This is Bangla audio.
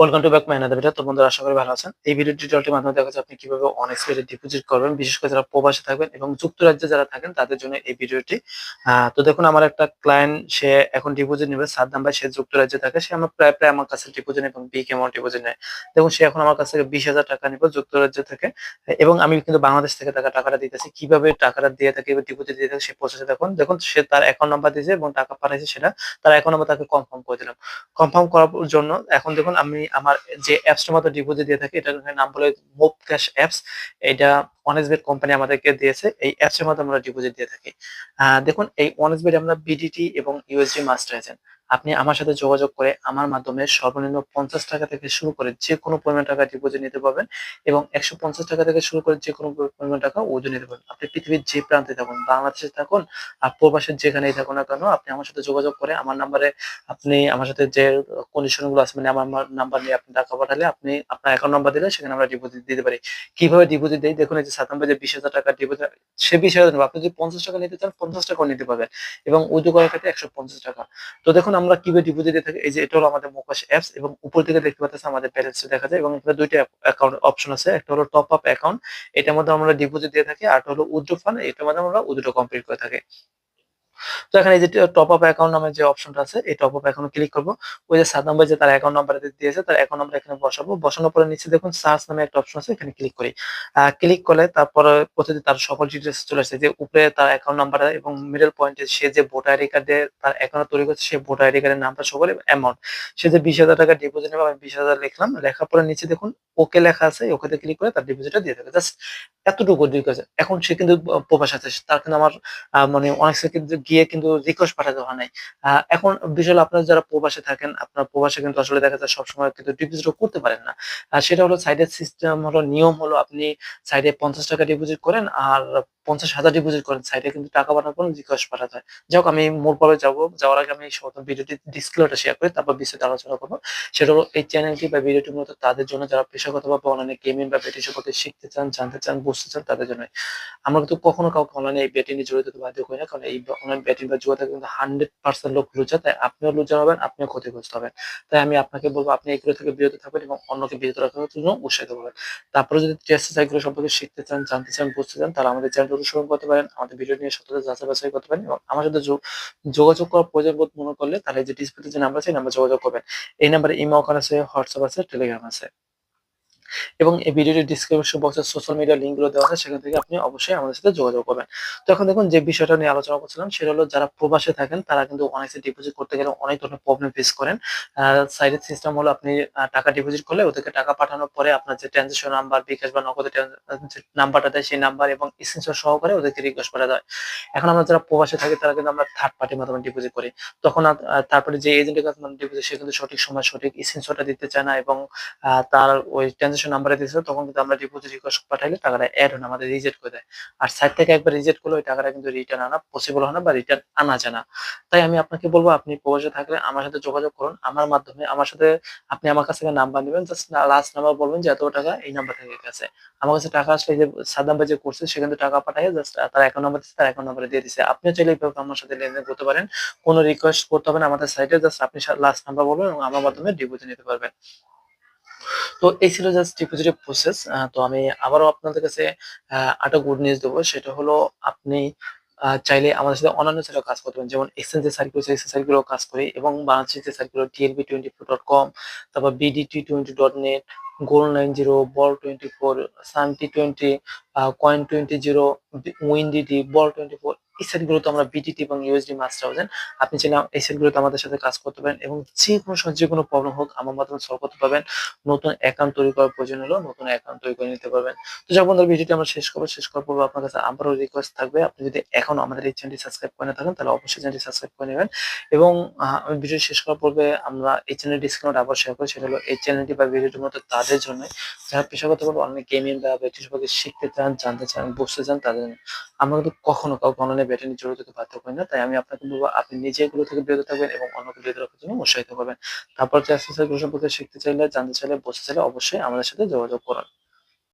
Welcome to back my another video তো বন্ধুরা, আশা করি ভালো আছেন। এই ভিডিও টিউটোরিয়ালটির মাধ্যমে দেখা যাচ্ছে আপনি কীভাবে অনেক স্পিডে ডিপোজিট করবেন। বিশেষ করে যারা প্রবাসে থাকবেন এবং যুক্তরাজ্যে যারা থাকেন, তাদের জন্য এই ভিডিওটি তো দেখুন, আমার একটা ক্লায়েন্ট সে এখন ডিপোজিট নেবে। সাদ্দাম ভাই, সে যুক্তরাজ্যে থাকে। সে আমার প্রায় প্রায় আমার কাছে ডিপোজিট এবং বিগ অ্যামাউন্ট ডিপোজিট নেয়। দেখুন, সে এখন আমার কাছ থেকে বিশ হাজার টাকা নিবে, যুক্তরাজ্য থেকে। এবং আমি কিন্তু বাংলাদেশ থেকে টাকা টাকাটা দিতেছি। কীভাবে টাকাটা দিয়ে থাকে ডিপোজিট দিয়ে থাকে, সে প্রসেসে দেখুন। দেখুন, সে তার অ্যাকাউন্ট নাম্বার দিয়েছে এবং টাকা পাঠাইছে সেটা, তার অ্যাকাউন্ট নাম্বার তাকে কনফার্ম করে দিলাম। কনফার্ম করার জন্য, এখন দেখুন, আমি আমার যে অ্যাপসটার মতো ডিপোজিট দিয়ে থাকি, এটার নাম বলে মুভ ক্যাশ অ্যাপস এটা অনেসবেট কোম্পানি আমাদেরকে দিয়েছে, এই অ্যাপসের মধ্যে আমরা ডিপোজিট দিয়ে থাকি। দেখুন, এই অনেসবেট আমরা বিডিটি এবং ইউএসডি মাস্টার এজেন্ট আপনি আমার সাথে যোগাযোগ করে আমার মাধ্যমে সর্বনিম্ন পঞ্চাশ টাকা থেকে শুরু করে যে কোনো পরিমাণ টাকা ডিপোজিট নিতে পারবেন এবং একশো পঞ্চাশ টাকা থেকে শুরু করে যে কোনো পরিমাণ টাকা ওজন নিতে পারবেন। আপনি পৃথিবীর যে প্রান্তে থাকুন, বাংলাদেশে থাকুন আর প্রবাসের যেখানেই থাকুন না কেন, আপনি আমার সাথে যোগাযোগ করে আমার নাম্বারে আপনি আমার সাথে যে কন্ডিশনগুলো আছে মানে আমার নাম্বার নিয়ে আপনি টাকা পাঠালে আপনি আপনার অ্যাকাউন্ট নাম্বার দিলে সেখানে আমরা ডিপোজিট দিতে পারি। কীভাবে ডিপোজিট দিই? দেখুন এই যে সাতাম যে বিশ হাজার টাকা ডিপোজিট সে বিশ হাজার আপনি যদি পঞ্চাশ টাকা নিতে চান, পঞ্চাশ টাকাও নিতে পারবেন এবং উইথড্র করার ক্ষেত্রে একশো পঞ্চাশ টাকা। তো দেখুন আমরা কীভাবে ডিপোজিট দিয়ে থাকি, এই যে এটা হলো আমাদের মোকাশ অ্যাপস এবং উপর থেকে দেখতে পাচ্ছেন আমাদের ব্যালেন্স দেখা যায় এবং এখানে দুইটা অ্যাকাউন্ট অপশন আছে। একটা হলো টপ আপ অ্যাকাউন্ট এটার মধ্যে আমরা ডিপোজিট দিয়ে থাকি আর হলো উইথড্র ফান্ড এটার মধ্যে আমরা উইথড্র কমপ্লিট করে থাকি। তো এখানে এই যে টপ আপ অ্যাকাউন্ট নামে যে অপশনটা আছে, এই টপ আপ অ্যাকাউন্ট ক্লিক করব। ওই যে সাত নম্বর যে তার অ্যাকাউন্ট নাম্বার দিয়েছে, তার অ্যাকাউন্ট নাম্বার এখানে বসাবো। বসানোর পরে নিচে দেখুন সার্চ নামে একটা অপশন আছে, এখানে ক্লিক করি। ক্লিক করলে তারপরে প্রতিদিন তার সকল ডিটেলস চলে আসছে যে উপরে তার অ্যাকাউন্ট নাম্বার এবং মিডল পয়েন্টে সে যে ভোটার আইডি কার্ডে তার অ্যাকাউন্ট তৈরি করছে, সে ভোটার আইডি কার্ডের নামটা সকল অ্যামাউন্ট সে যে বিশ হাজার টাকা ডিপোজিট নেবে, আমি বিশ হাজার লিখলাম। লেখার পরে নিচে দেখুন ওকে লেখা আছে ওকেতে ক্লিক করে তার ডিপোজিটটা দিয়ে দেবে। জাস্ট এতটুকু এখন সে কিন্তু প্রবাস আছে। তার কিন্তু আমার মানে অনেক সেকেন্ড গিয়ে কিন্তু রিকোয়েস্ট পাঠাতে হয় নাই। এখন হলো আপনারা যারা প্রবাসে থাকেন, আপনার প্রবাসে কিন্তু আসলে দেখা যায় সবসময় কিন্তু ডিপোজিট করতে পারেন না। সেটা হলো সাইডের সিস্টেম হলো নিয়ম হলো আপনি সাইডে পঞ্চাশ টাকা ডিপোজিট করেন আর পঞ্চাশ হাজার ডিপোজিট করেন। সাইডে কিন্তু টাকা পাঠানোর পর রিকোয়েস্ট পাঠাতে হয়। যাই আমি মোর পরে যাব। যাওয়ার আগে আমি সমস্ত ভিডিওটি ডিসক্লোটা শেয়ার করি, তারপর বিস্তারিত আলোচনা করব। সেটা হলো এই চ্যানেলটি বা ভিডিওটি মূলত তাদের জন্য, যারা পেশাগতভাবে অনলাইনে গেমিং বা বেটিং সম্পর্কে শিখতে চান, জানতে চান, বুঝতে চান, তাদের জন্য আমরা কিন্তু কখনো কাউকে অনলাইনে এই ব্যাটিং নিয়ে জড়িত বাধ্য করি না, কারণ এই অনলাইন ব্যাটিং বা জুয়াতে কিন্তু হান্ড্রেড পার্সেন্ট লোক লুজা তাই আপনিও লুজা হবেন, আপনিও ক্ষতিগ্রস্ত হবেন। তাই আমি আপনাকে বলব, আপনি এগুলো থেকে বিরত থাকবেন এবং অন্যকে বিরত রাখার জন্য উৎসাহিত করবেন তারপরে যদি টেস্ট সাইকেল সম্পর্কে শিখতে চান, জানতে চান, বুঝতে চান, তাহলে আমাদের চ্যানেল অনুসরণ করতে পারেন, আমাদের ভিডিও নিয়ে সততা যাচাই বাছাই করতে পারেন এবং আমার সাথে যোগাযোগ করার প্রয়োজন বোধ মনে করলে তাহলে যে ডিসপ্লেতে যে নাম্বার আছে নাম্বার যোগাযোগ করবেন। এই নাম্বারে ইমো অ্যাকাউন্ট আছে হোয়াটসঅ্যাপ আছে টেলিগ্রাম আছে। এবং এই ভিডিওটির ডিসক্রিপশন বক্সে সোশ্যাল মিডিয়া লিঙ্কগুলো দেওয়া আছে, সেখান থেকে আপনি অবশ্যই আমাদের সাথে যোগাযোগ করবেন। তো এখন দেখুন যে বিষয়টা নিয়ে আলোচনা করছিলাম, সেটা হলো যারা প্রবাসে থাকেন, তারা কিন্তু অনেক ডিপোজিট করতে গেলে অনেক ধরনের প্রবলেম ফেস করেন। সাইডের সিস্টেম হলো আপনি টাকা ডিপোজিট করলে ওদেরকে টাকা পাঠানোর পরে আপনার যে ট্রানজেকশন নাম্বার বিকাশ বা নগদের নাম্বারটা দেয় সেই নাম্বার এবং স্ক্রিনশট সহকারে ওদেরকে রিকোয়েস্ট করা যায় এখন আমরা যারা প্রবাসে থাকি, তারা কিন্তু আমরা থার্ড পার্টির মাধ্যমে ডিপোজিট করি। তখন তারপরে যে এজেন্টের কাছে ডিপোজিট সে কিন্তু সঠিক সময় সঠিক স্ক্রিনশটটা দিতে চায় না এবং তার ওই ট্রানজেকশন নাম্বারে দিয়েছিল তখন কিন্তু আমরা ডিপোজিট রিকোয়েস্ট পাঠাইলে টাকাটা অ্যাড হয় আমাদের রিজেক্ট করে দেয়। আর সাইড থেকে একবার রিজেক্ট করলে ওই টাকাটা কিন্তু রিটার্ন আনা পসিবল হয় না বা রিটার্ন আনা যায় না। তাই আমি আপনাকে বলব, আপনি প্রবাসে থাকলে আমার সাথে যোগাযোগ করুন। আমার মাধ্যমে আমার সাথে আপনি আমার কাছ থেকে নাম্বার নেবেন। জাস্ট লাস্ট নাম্বার বলবেন যে, এত টাকা এই নাম্বার থেকে গেছে। আমার কাছে টাকা আসলে যে সাদাম যে করছে সেখান থেকে টাকা পাঠায় জাস্ট তার অ্যাকাউন্ট নাম্বার দিচ্ছে তার অ্যাকাউন্ট নাম্বারে দিয়ে দিচ্ছে আপনিও চাইলে এইভাবে আমার সাথে লেনদেন করতে পারেন। কোনো রিকোয়েস্ট করতে হবে না আমাদের সাইটে জাস্ট আপনি লাস্ট নাম্বার বলবেন এবং আমার মাধ্যমে ডিপোজিট নিতে পারবেন। তো এই ছিল জাস্ট ডিপোজিটের প্রসেস তো আমি আবারও আপনাদের কাছে একটা গুড নিউজ দেবো। সেটা হলো আপনি চাইলে আমাদের সাথে অন্যান্য সাইটে কাজ করতে পারেন, যেমন এক্সচেঞ্জ যে সাইটগুলো আছে এক্সচেঞ্জ কাজ করি এবং বাংলাদেশের যে সাইটগুলো TLB twenty four dot com তারপর BDT twenty dot net goal nine zero ball twenty four সানটি twenty coin twenty zero উইনডিটি বল টোয়েন্টি ফোর এই সাইটগুলোতে আমরা বিটিটি এবং ইউএসডি মাস্টার হাউজেন আপনি চাইলে এই সাইটগুলোতে আমাদের সাথে কাজ করতে পারেন এবং যে কোনো সময় যে কোনো প্রবলেম হোক, আমার মাধ্যমে সলভ করতে পারবেন। নতুন অ্যাকাউন্ট তৈরি করার প্রয়োজন হলো নতুন অ্যাকাউন্ট তৈরি করে নিতে পারবেন। তো যখন বন্ধুরা, ভিডিওটি আমরা শেষ করব। শেষ করার পূর্বে আপনার কাছে আবারও রিকোয়েস্ট থাকবে। আপনি যদি এখন আমাদের এই চ্যানেলটি সাবস্ক্রাইব করে না থাকেন, তাহলে অবশ্যই চ্যানেলটি সাবস্ক্রাইব করে নেবেন। এবং ভিডিও শেষ করার পূর্বে আমরা এই চ্যানেল ডিসকাউন্ট আবার শেয়ার করি। সেটা হলো এই চ্যানেলটি বা ভিডিওটির মতো তাদের জন্য। যারা পেশাগতভাবে অনেক গেমিং বা সম্পর্কে শিখতে চান, জানতে চান, বুঝতে চান, তাদের জন্য। আমরা কিন্তু কখনো কাউকে অনলাইনে ব্যাটিং জড়িত হতে বাধ্য করি না। তাই আমি আপনাকে বলব, আপনি নিজে এগুলো থেকে বিরত থাকবেন এবং অন্যকে বিরত রাখার জন্য উৎসাহিত করবেন তারপর যে এক্সারসাইজ সম্পর্কে শিখতে চাইলে, জানতে চাইলে বসতে চাইলে অবশ্যই আমাদের সাথে যোগাযোগ করুন।